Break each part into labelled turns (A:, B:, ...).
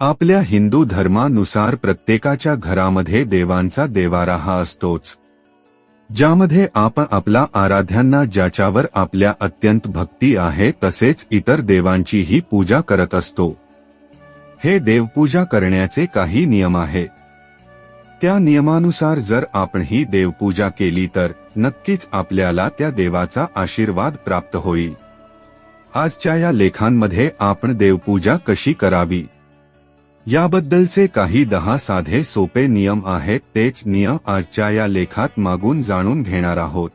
A: आपल्या हिंदू धर्मानुसार प्रत्येकाच्या घरामध्ये देवांचा देवारा हा असतोच. ज्यामध्ये आपण आपला आराध्यांना ज्याच्यावर आपल्या अत्यंत भक्ती आहे तसेच इतर देवांचीही पूजा करत असतो. हे देवपूजा करण्याचे काही नियम आहेत. त्या नियमानुसार जर आपण ही देवपूजा केली तर नक्कीच आपल्याला त्या देवाचा आशीर्वाद प्राप्त होईल. आजच्या या लेखांमध्ये आपण देवपूजा कशी करावी? याबद्दलचे काही दहा साधे सोपे नियम आहेत तेच नियम आजच्या या लेखात मागून जाणून घेणार आहोत.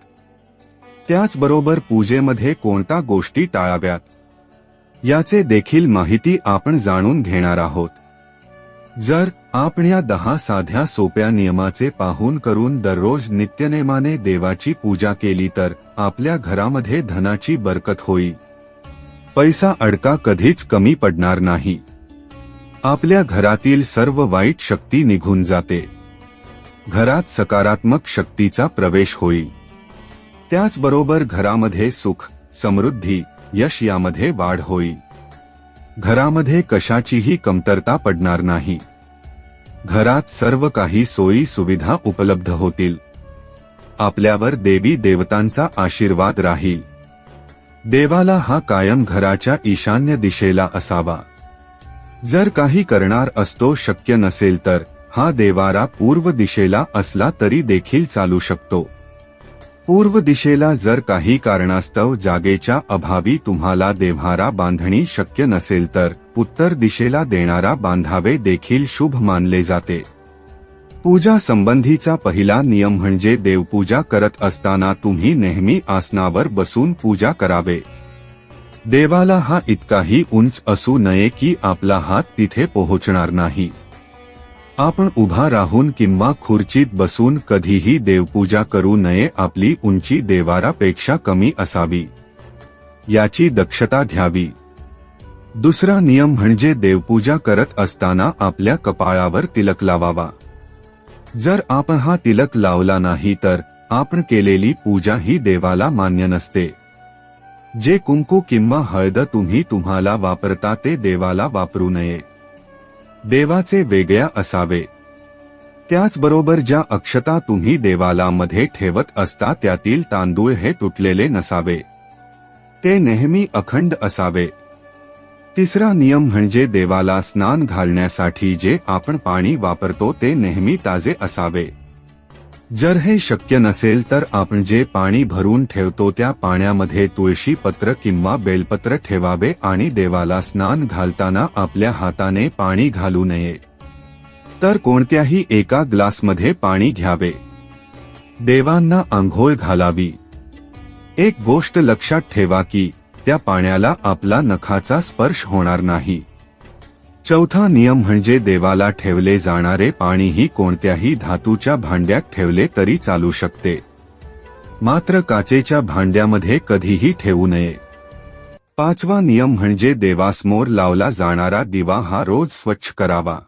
A: त्याचबरोबर पूजेमध्ये कोणत्या गोष्टी टाळाव्यात? याचे देखील माहिती आपण जाणून घेणार आहोत. जर आपण या दहा साध्या सोप्या नियमाचे पाहून करून दररोज नित्यनेमाने देवाची पूजा केली तर आपल्या घरामध्ये धनाची बरकत होईल. पैसा अडका कधीच कमी पडणार नाही. आपल्या घरातील सर्व वाईट शक्ती निघून जाते. घरात सकारात्मक शक्तीचा प्रवेश होईल. त्याचबरोबर घरामध्ये सुख समृद्धी यश यामध्ये वाढ होईल. घरामध्ये कशाचीही कमतरता पडणार नाही. घरात सर्व काही सोयी सुविधा उपलब्ध होतील. आपल्यावर देवी देवतांचा आशीर्वाद राहील. देवाला हा कायम घराच्या ईशान्य दिशेला असावा. जर काही करणार असतो शक्य नसेल तर हा देवारा पूर्व दिशेला असला तरी देखील चालू शकतो. पूर्व दिशेला जर काही कारणास्तव जागेच्या अभावी तुम्हाला देव्हारा बांधणी शक्य नसेल तर उत्तर दिशेला देणारा बांधावे देखील शुभ मानले जाते. पूजा संबंधीचा पहिला नियम म्हणजे देवपूजा करत असताना तुम्ही नेहमी आसनावर बसून पूजा करावे. देवाला हा इतकाही उंच असू नये की आपला हात तिथे पोहोचणार नाही. आपण उभा राहून किंवा खुर्चीत बसून कधीही देवपूजा करू नये आपली उंची देवारापेक्षा कमी असावी. याची दक्षता घ्यावी. दुसरा नियम म्हणजे देवपूजा करत असताना आपल्या कपाळावर तिलक लावावा. जर आपण हा तिलक लावला नाही तर आपण केलेली पूजा ही देवाला मान्य नसते. जे कुंकू किंवा हळद तुम्ही तुम्हाला वापरता ते देवाला वापरू नये. देवाचे वेगळ्या असावे. त्याचबरोबर ज्या अक्षता तुम्ही देवाला मध्ये ठेवत असता त्यातील तांदूळ हे तुटलेले नसावे. ते नेहमी अखंड असावे. तिसरा नियम म्हणजे देवाला स्नान घालण्यासाठी जे आपण पाणी वापरतो ते नेहमी ताजे असावे. जर हे शक्य नसेल तर आपण जे पाणी भरून ठेवतो त्या पाण्यामध्ये तुळशी पत्र किंवा बेलपत्र ठेवावे आणि देवाला स्नान घालताना आपल्या हाताने पाणी घालू नये. तर कोणत्याही एका ग्लासमध्ये पाणी घ्यावे. देवांना आंघोळ घालावी. एक गोष्ट लक्षात ठेवा की त्या पाण्याला आपला नखाचा स्पर्श होणार नाही. चौथा नियम म्हणजे देवाला ठेवले जाणारे पाणीही कोणत्याही धातूच्या भांड्यात ठेवले तरी चालू शकते. मात्र काचेच्या भांड्यामध्ये कधीही ठेवू नये. पाचवा नियम म्हणजे देवासमोर लावला जाणारा दिवा हा रोज स्वच्छ करावा.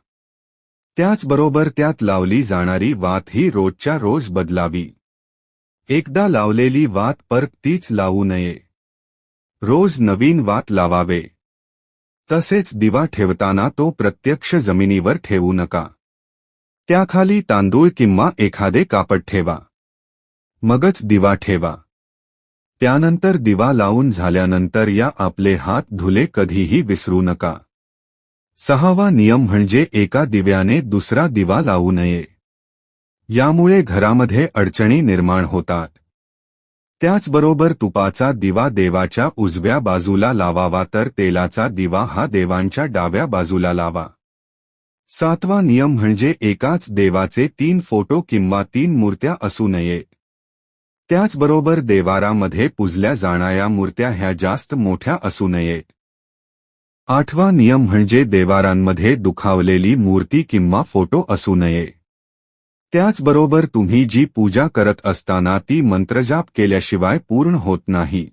A: त्याचबरोबर त्यात लावली जाणारी वात ही रोजच्या रोज बदलावी. एकदा लावलेली वात परत तीच लावू नये. रोज नवीन वात लावावे. तसेच दिवा ठेवताना तो प्रत्यक्ष जमिनीवर ठेवू नका. त्याखाली तांदूळ किंवा एखादे कापड ठेवा. मगच दिवा ठेवा. त्यानंतर दिवा लावून झाल्यानंतर या आपले हात धुले कधीही विसरू नका. सहावा नियम म्हणजे एका दिव्याने दुसरा दिवा लावू नये. यामुळे घरामध्ये अडचणी निर्माण होतात. त्याचबरोबर तुपाचा दिवा देवाच्या उजव्या बाजूला लावावा तर तेलाचा दिवा हा देवांच्या डाव्या बाजूला लावा. सातवा नियम म्हणजे एकाच देवाचे तीन फोटो किंवा तीन मूर्त्या असू नयेत त्याचबरोबर देवारामध्ये पुजल्या जाणाऱ्या मूर्त्या ह्या जास्त मोठ्या असू नयेत आठवा नियम म्हणजे देवारांमध्ये दुखावलेली मूर्ती किंवा फोटो असू नये. त्याचबरोबर तुम्ही जी पूजा करत असताना ती मंत्रजाप केल्याशिवाय पूर्ण होत नाही.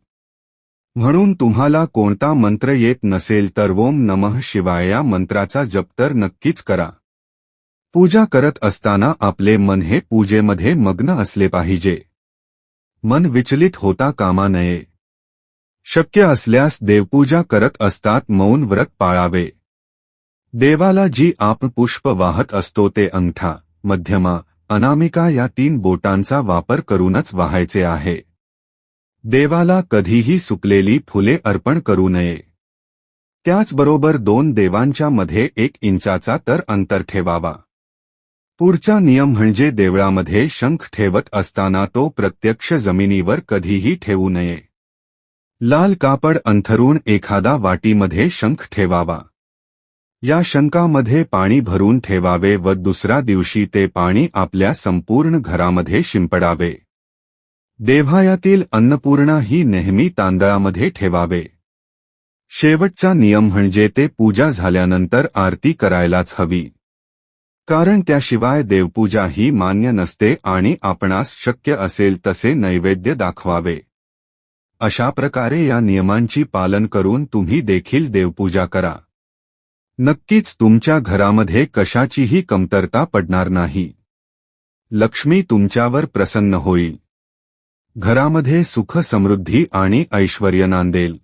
A: म्हणून तुम्हाला कोणता मंत्र येत नसेल तर ओम नमः शिवाय या मंत्राचा जप तर नक्कीच करा. पूजा करत असताना आपले मन हे पूजेमध्ये मग्न असले पाहिजे. मन विचलित होता कामा नये. शक्य असल्यास देवपूजा करत असतात मौन व्रत पाळावे. देवाला जी आप पुष्प वाहत असतो ते अंगठा मध्यमा अनामिका या तीन बोटांचा वापर करूनच वाहायचे आहे. देवाला कधीही सुकलेली फुले अर्पण करू नये. त्याचबरोबर दोन देवांच्या मध्ये एक इंचाचा तर अंतर ठेवावा. पुढचा नियम म्हणजे देवळामध्ये शंख ठेवत असताना तो प्रत्यक्ष जमिनीवर कधीही ठेवू नये. लाल कापड अंथरून एखादा वाटीमध्ये शंख ठेवावा. या शंकामध्ये पाणी भरून ठेवावे व दुसऱ्या दिवशी ते पाणी आपल्या संपूर्ण घरामध्ये शिंपडावे. देव्हायातील अन्नपूर्णा ही नेहमी तांदळामध्ये ठेवावे. शेवटचा नियम म्हणजे ते पूजा झाल्यानंतर आरती करायलाच हवी. कारण त्याशिवाय देवपूजा ही मान्य नसते आणि आपणास शक्य असेल तसे नैवेद्य दाखवावे. अशा प्रकारे या नियमांची पालन करून तुम्ही देखील देवपूजा करा. नक्कीच तुमच्या घरामध्ये कशाचीही कमतरता पडणार नाही. लक्ष्मी तुमच्यावर प्रसन्न होईल. घरामध्ये सुख समृद्धी आणि ऐश्वर्य नांदेल.